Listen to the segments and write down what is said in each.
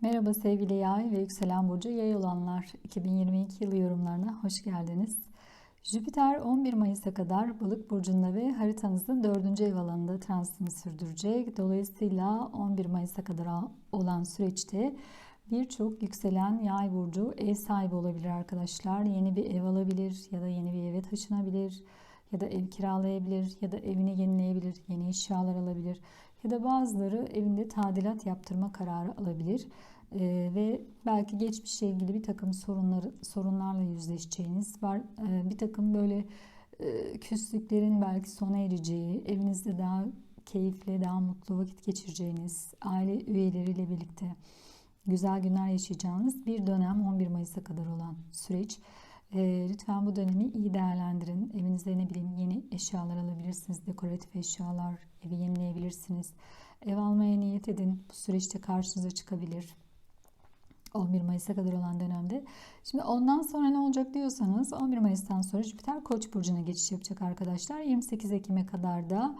Merhaba sevgili yay ve yükselen burcu yay olanlar 2022 yılı yorumlarına hoş geldiniz. Jüpiter 11 Mayıs'a kadar balık burcunda ve haritanızın 4. ev alanında transitini sürdürecek. Dolayısıyla 11 Mayıs'a kadar olan süreçte birçok yükselen yay burcu ev sahibi olabilir arkadaşlar. Yeni bir ev alabilir ya da yeni bir eve taşınabilir ya da ev kiralayabilir ya da evini yenileyebilir, yeni eşyalar alabilir ya da bazıları evinde tadilat yaptırma kararı alabilir. Ee, ve belki geçmişle ilgili bir takım sorunları sorunlarla yüzleşeceğiniz var. Ee, bir takım böyle e, küslüklerin belki sona ereceği, evinizde daha keyifli, daha mutlu vakit geçireceğiniz, aile üyeleriyle birlikte güzel günler yaşayacağınız bir dönem 11 Mayıs'a kadar olan süreç. E, lütfen bu dönemi iyi değerlendirin. Evinizde ne bileyim yeni eşyalar alabilirsiniz. Dekoratif eşyalar, evi yenileyebilirsiniz. Ev almaya niyet edin. Bu süreçte karşınıza çıkabilir. 11 Mayıs'a kadar olan dönemde. Şimdi ondan sonra ne olacak diyorsanız 11 Mayıs'tan sonra Jüpiter Koç burcuna geçiş yapacak arkadaşlar. 28 Ekim'e kadar da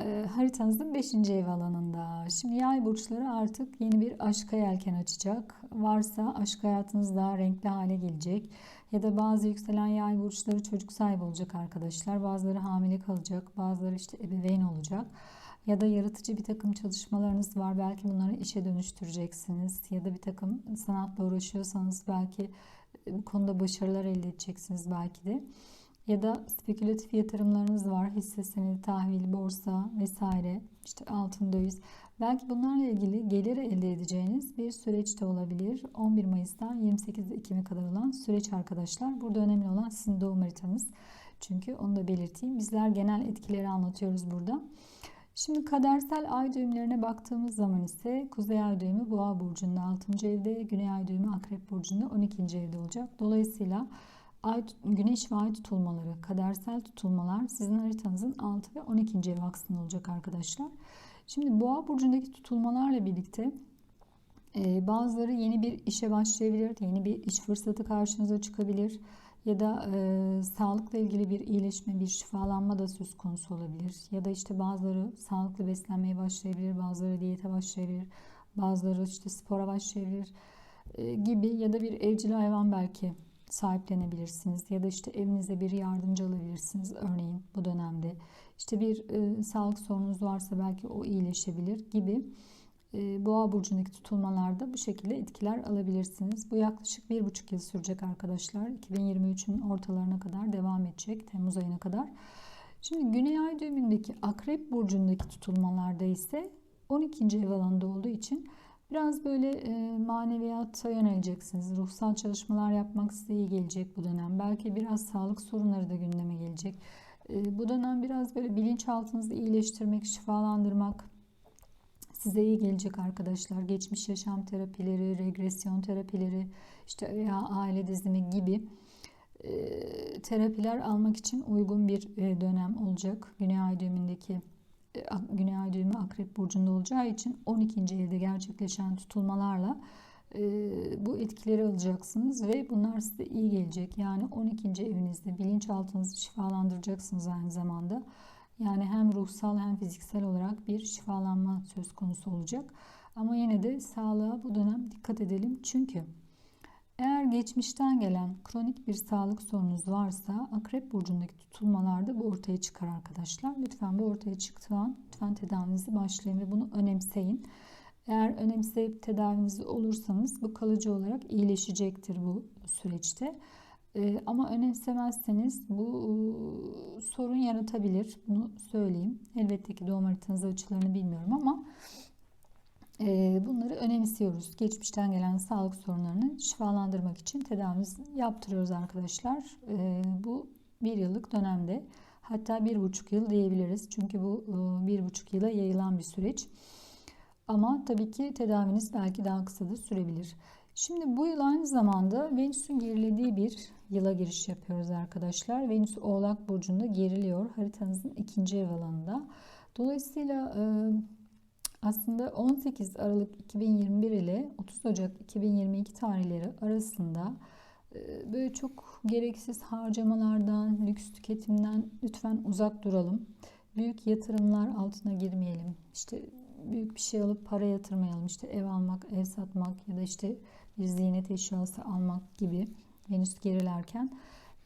e, haritanızın 5. ev alanında. Şimdi yay burçları artık yeni bir aşka yelken açacak. Varsa aşk hayatınız daha renkli hale gelecek. Ya da bazı yükselen yay burçları çocuk sahibi olacak arkadaşlar. Bazıları hamile kalacak. Bazıları işte ebeveyn olacak. Ya da yaratıcı bir takım çalışmalarınız var. Belki bunları işe dönüştüreceksiniz. Ya da bir takım sanatla uğraşıyorsanız belki bu konuda başarılar elde edeceksiniz belki de ya da spekülatif yatırımlarınız var. Hisse senedi, tahvil, borsa vesaire, işte altın, döviz. Belki bunlarla ilgili gelir elde edeceğiniz bir süreç de olabilir. 11 Mayıs'tan 28 Ekim'e kadar olan süreç arkadaşlar. Burada önemli olan sizin doğum haritanız. Çünkü onu da belirteyim. Bizler genel etkileri anlatıyoruz burada. Şimdi kadersel ay düğümlerine baktığımız zaman ise Kuzey ay düğümü Boğa burcunda 6. evde, Güney ay düğümü Akrep burcunda 12. evde olacak. Dolayısıyla Ay, güneş ve ay tutulmaları, kadersel tutulmalar sizin haritanızın 6 ve 12. ev aksında olacak arkadaşlar. Şimdi boğa burcundaki tutulmalarla birlikte e, bazıları yeni bir işe başlayabilir, yeni bir iş fırsatı karşınıza çıkabilir ya da e, sağlıkla ilgili bir iyileşme, bir şifalanma da söz konusu olabilir. Ya da işte bazıları sağlıklı beslenmeye başlayabilir, bazıları diyete başlayabilir, bazıları işte spora başlayabilir e, gibi ya da bir evcil hayvan belki sahiplenebilirsiniz ya da işte evinize bir yardımcı alabilirsiniz örneğin bu dönemde. İşte bir e, sağlık sorununuz varsa belki o iyileşebilir gibi e, boğa burcundaki tutulmalarda bu şekilde etkiler alabilirsiniz. Bu yaklaşık bir buçuk yıl sürecek arkadaşlar. 2023'ün ortalarına kadar devam edecek. Temmuz ayına kadar. Şimdi Güney Ay düğümündeki Akrep burcundaki tutulmalarda ise 12. ev alanında olduğu için Biraz böyle e, maneviyata yöneleceksiniz. Ruhsal çalışmalar yapmak size iyi gelecek bu dönem. Belki biraz sağlık sorunları da gündeme gelecek. E, bu dönem biraz böyle bilinçaltınızı iyileştirmek, şifalandırmak size iyi gelecek arkadaşlar. Geçmiş yaşam terapileri, regresyon terapileri, işte veya aile dizimi gibi e, terapiler almak için uygun bir e, dönem olacak. Güney ay düğümündeki Güney Ay düğümü Akrep Burcu'nda olacağı için 12. evde gerçekleşen tutulmalarla e, bu etkileri alacaksınız ve bunlar size iyi gelecek. Yani 12. evinizde bilinçaltınızı şifalandıracaksınız aynı zamanda. Yani hem ruhsal hem fiziksel olarak bir şifalanma söz konusu olacak. Ama yine de sağlığa bu dönem dikkat edelim. Çünkü eğer geçmişten gelen kronik bir sağlık sorunuz varsa Akrep Burcu'ndaki tutulmalarda bu ortaya çıkar arkadaşlar. Lütfen bu ortaya çıktığı an lütfen tedavinizi başlayın ve bunu önemseyin. Eğer önemseyip tedavinizi olursanız bu kalıcı olarak iyileşecektir bu süreçte. Ee, ama önemsemezseniz bu e, sorun yaratabilir. Bunu söyleyeyim. Elbette ki doğum haritanızı açılarını bilmiyorum ama bunları önemsiyoruz. Geçmişten gelen sağlık sorunlarını şifalandırmak için tedavimiz yaptırıyoruz arkadaşlar. Ee, bu bir yıllık dönemde hatta bir buçuk yıl diyebiliriz. Çünkü bu e, bir buçuk yıla yayılan bir süreç. Ama tabii ki tedaviniz belki daha kısa da sürebilir. Şimdi bu yıl aynı zamanda Venüs'ün gerilediği bir yıla giriş yapıyoruz arkadaşlar. Venüs Oğlak Burcu'nda geriliyor. Haritanızın ikinci ev alanında. Dolayısıyla e, aslında 18 Aralık 2021 ile 30 Ocak 2022 tarihleri arasında e, böyle çok gereksiz harcamalardan, lüks tüketimden lütfen uzak duralım. Büyük yatırımlar altına girmeyelim. İşte büyük bir şey alıp para yatırmayalım. İşte ev almak, ev satmak ya da işte bir ziynet eşyası almak gibi Venüs gerilerken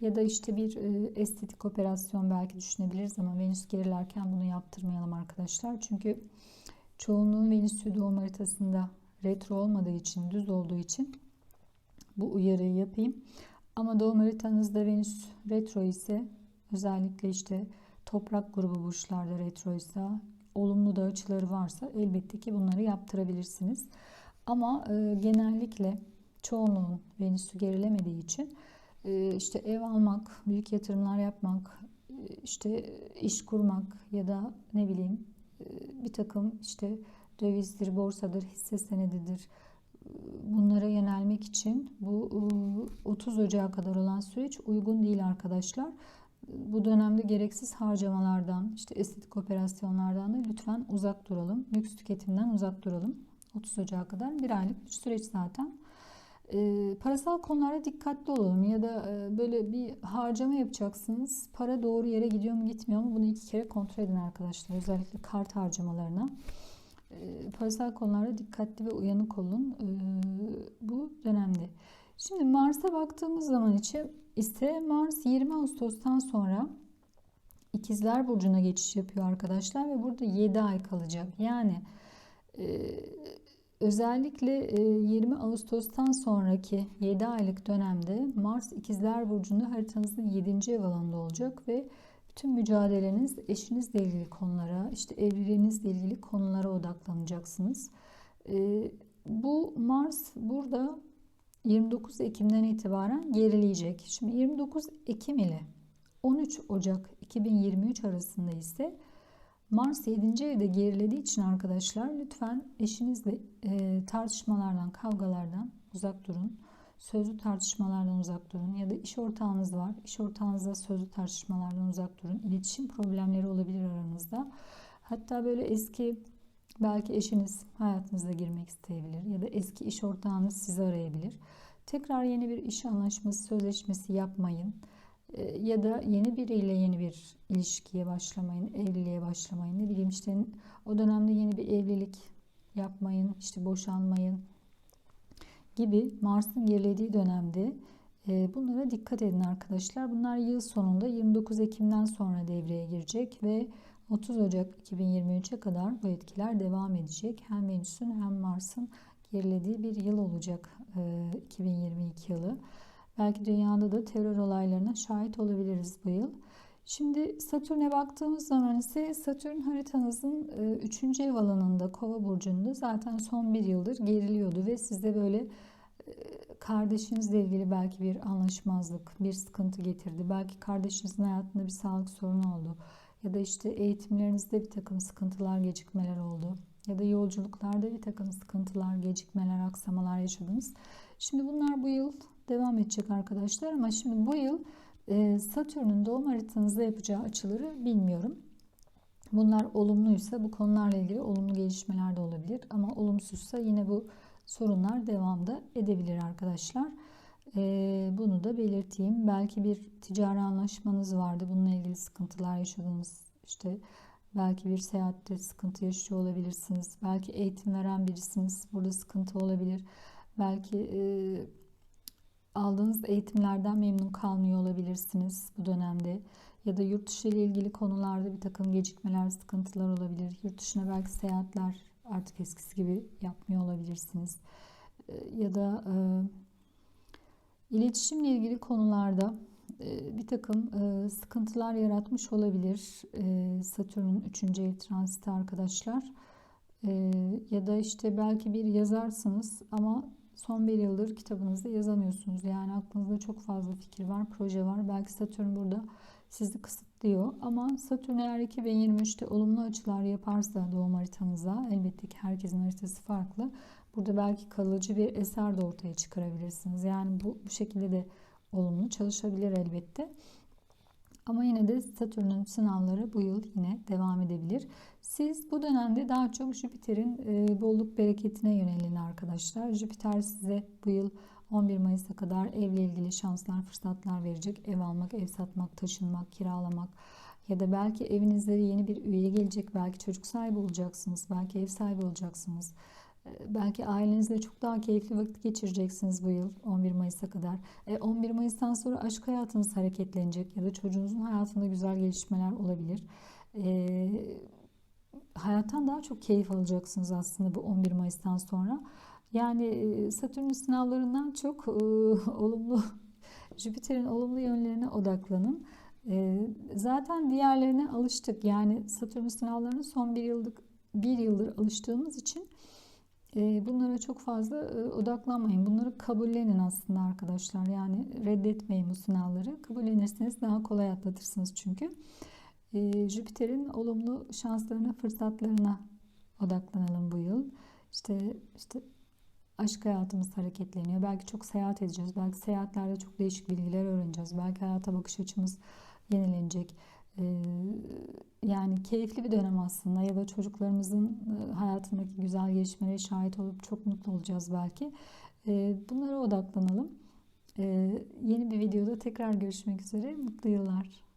ya da işte bir e, estetik operasyon belki düşünebiliriz ama Venüs gerilerken bunu yaptırmayalım arkadaşlar. Çünkü çoğunluğun Venüs'ü doğum haritasında retro olmadığı için, düz olduğu için bu uyarıyı yapayım. Ama doğum haritanızda Venüs retro ise özellikle işte toprak grubu burçlarda retro ise olumlu da açıları varsa elbette ki bunları yaptırabilirsiniz. Ama e, genellikle çoğunluğun Venüs'ü gerilemediği için e, işte ev almak, büyük yatırımlar yapmak, e, işte iş kurmak ya da ne bileyim bir takım işte dövizdir, borsadır, hisse senedidir bunlara yönelmek için bu 30 Ocağı kadar olan süreç uygun değil arkadaşlar. Bu dönemde gereksiz harcamalardan, işte estetik operasyonlardan da lütfen uzak duralım. Lüks tüketimden uzak duralım. 30 Ocağı kadar bir aylık bir süreç zaten. E, parasal konulara dikkatli olalım ya da e, böyle bir harcama yapacaksınız. Para doğru yere gidiyor mu gitmiyor mu bunu iki kere kontrol edin arkadaşlar. Özellikle kart harcamalarına. E, parasal konularda dikkatli ve uyanık olun e, bu dönemde. Şimdi Mars'a baktığımız zaman için ise Mars 20 Ağustos'tan sonra İkizler Burcu'na geçiş yapıyor arkadaşlar ve burada 7 ay kalacak. Yani e, özellikle 20 Ağustos'tan sonraki 7 aylık dönemde Mars İkizler Burcu'nda haritanızın 7. ev alanında olacak ve Tüm mücadeleniz eşinizle ilgili konulara, işte evliliğinizle ilgili konulara odaklanacaksınız. Ee, bu Mars burada 29 Ekim'den itibaren gerileyecek. Şimdi 29 Ekim ile 13 Ocak 2023 arasında ise Mars 7. evde gerilediği için arkadaşlar lütfen eşinizle e, tartışmalardan, kavgalardan uzak durun sözlü tartışmalardan uzak durun ya da iş ortağınız var. İş ortağınızla sözlü tartışmalardan uzak durun. İletişim problemleri olabilir aranızda. Hatta böyle eski belki eşiniz hayatınıza girmek isteyebilir ya da eski iş ortağınız sizi arayabilir. Tekrar yeni bir iş anlaşması, sözleşmesi yapmayın. Ee, ya da yeni biriyle yeni bir ilişkiye başlamayın, evliliğe başlamayın. Ne bileyim işte o dönemde yeni bir evlilik yapmayın, işte boşanmayın gibi Mars'ın gerilediği dönemde e, bunlara dikkat edin arkadaşlar. Bunlar yıl sonunda 29 Ekim'den sonra devreye girecek ve 30 Ocak 2023'e kadar bu etkiler devam edecek. Hem Venüs'ün hem Mars'ın gerilediği bir yıl olacak 2022 e, yılı. Belki dünyada da terör olaylarına şahit olabiliriz bu yıl. Şimdi Satürn'e baktığımız zaman ise Satürn haritanızın 3. E, ev alanında Kova burcunda zaten son bir yıldır geriliyordu ve sizde böyle e, kardeşinizle ilgili belki bir anlaşmazlık, bir sıkıntı getirdi. Belki kardeşinizin hayatında bir sağlık sorunu oldu. Ya da işte eğitimlerinizde bir takım sıkıntılar, gecikmeler oldu. Ya da yolculuklarda bir takım sıkıntılar, gecikmeler, aksamalar yaşadınız. Şimdi bunlar bu yıl devam edecek arkadaşlar ama şimdi bu yıl ee, Satürn'ün doğum haritanızda yapacağı açıları bilmiyorum. Bunlar olumluysa bu konularla ilgili olumlu gelişmeler de olabilir. Ama olumsuzsa yine bu sorunlar devamda edebilir arkadaşlar. Ee, bunu da belirteyim. Belki bir ticari anlaşmanız vardı. Bununla ilgili sıkıntılar yaşadınız. İşte belki bir seyahatte sıkıntı yaşıyor olabilirsiniz. Belki eğitim veren birisiniz. Burada sıkıntı olabilir. Belki e, aldığınız eğitimlerden memnun kalmıyor olabilirsiniz bu dönemde. Ya da yurt dışı ile ilgili konularda bir takım gecikmeler, sıkıntılar olabilir. Yurt dışına belki seyahatler artık eskisi gibi yapmıyor olabilirsiniz. Ee, ya da e, iletişimle ilgili konularda e, bir takım e, sıkıntılar yaratmış olabilir. E, Satürn'ün 3. ev transiti arkadaşlar. Ya da işte belki bir yazarsınız ama son bir yıldır kitabınızda yazamıyorsunuz. Yani aklınızda çok fazla fikir var, proje var. Belki Satürn burada sizi kısıtlıyor. Ama Satürn eğer 2023'te olumlu açılar yaparsa doğum haritanıza elbette ki herkesin haritası farklı. Burada belki kalıcı bir eser de ortaya çıkarabilirsiniz. Yani bu, bu şekilde de olumlu çalışabilir elbette. Ama yine de Satürn'ün sınavları bu yıl yine devam edebilir. Siz bu dönemde daha çok Jüpiter'in e, bolluk bereketine yönelin arkadaşlar. Jüpiter size bu yıl 11 Mayıs'a kadar evle ilgili şanslar, fırsatlar verecek. Ev almak, ev satmak, taşınmak, kiralamak Ya da belki evinizde yeni bir üye gelecek. Belki çocuk sahibi olacaksınız. Belki ev sahibi olacaksınız. E, Belki ailenizle çok daha keyifli vakit geçireceksiniz bu yıl 11 Mayıs'a kadar. E, 11 Mayıs'tan sonra aşk hayatınız hareketlenecek ya da çocuğunuzun hayatında güzel gelişmeler olabilir. E, hayattan daha çok keyif alacaksınız aslında bu 11 Mayıs'tan sonra. Yani e, Satürn sınavlarından çok e, olumlu Jüpiter'in olumlu yönlerine odaklanın. E, zaten diğerlerine alıştık. Yani Satürn sınavlarına son bir yıllık bir yıldır alıştığımız için e, bunlara çok fazla e, odaklanmayın. Bunları kabullenin aslında arkadaşlar. Yani reddetmeyin bu sınavları. Kabullenirseniz daha kolay atlatırsınız çünkü. E, Jüpiter'in olumlu şanslarına, fırsatlarına odaklanalım bu yıl. İşte işte aşk hayatımız hareketleniyor. Belki çok seyahat edeceğiz. Belki seyahatlerde çok değişik bilgiler öğreneceğiz. Belki hayata bakış açımız yenilenecek. Yani keyifli bir dönem aslında ya da çocuklarımızın hayatındaki güzel gelişmelere şahit olup çok mutlu olacağız belki. Bunlara odaklanalım. Yeni bir videoda tekrar görüşmek üzere. Mutlu yıllar.